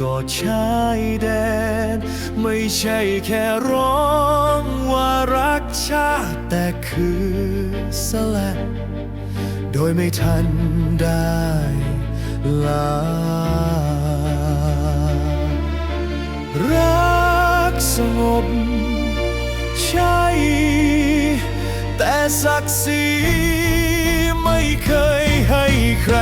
ก็ชายแดน ไม่ใช่แค่ร้องว่ารักชาติแต่คือสลัดโดยไม่ทันได้ลารักสงบใช่แต่ศักดิ์ศรีไม่เคยให้ใคร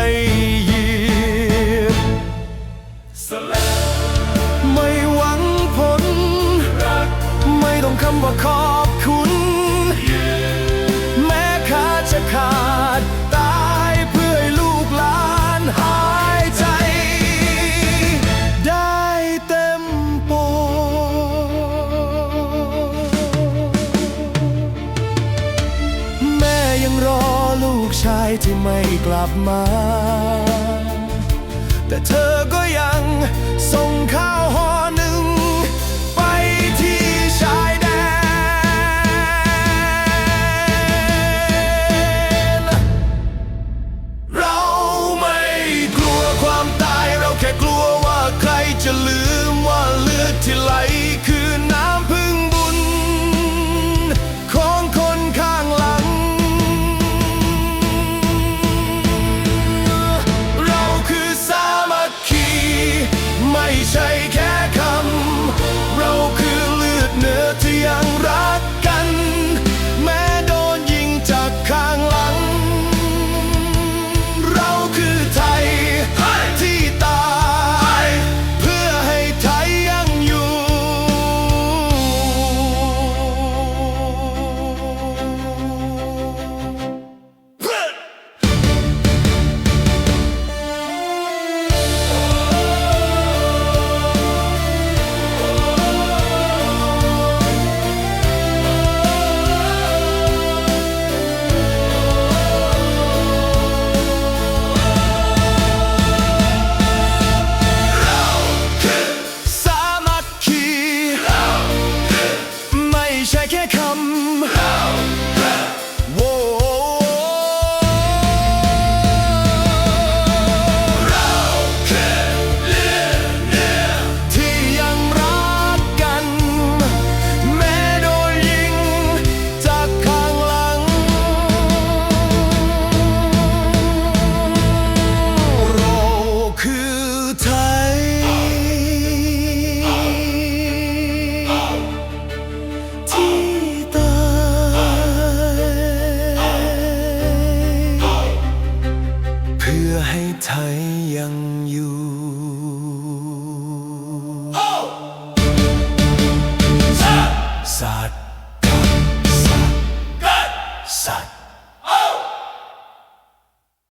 ที่ไม่กลับมา แต่เธอก็ยังส่งข้าวห่อหนึ่ง ไปที่ชายแดน เราไม่กลัวความตายเราแค่กลัวว่าใครจะลืมว่าเลือดที่ไหลคือ Dzisiaj ยังอยู่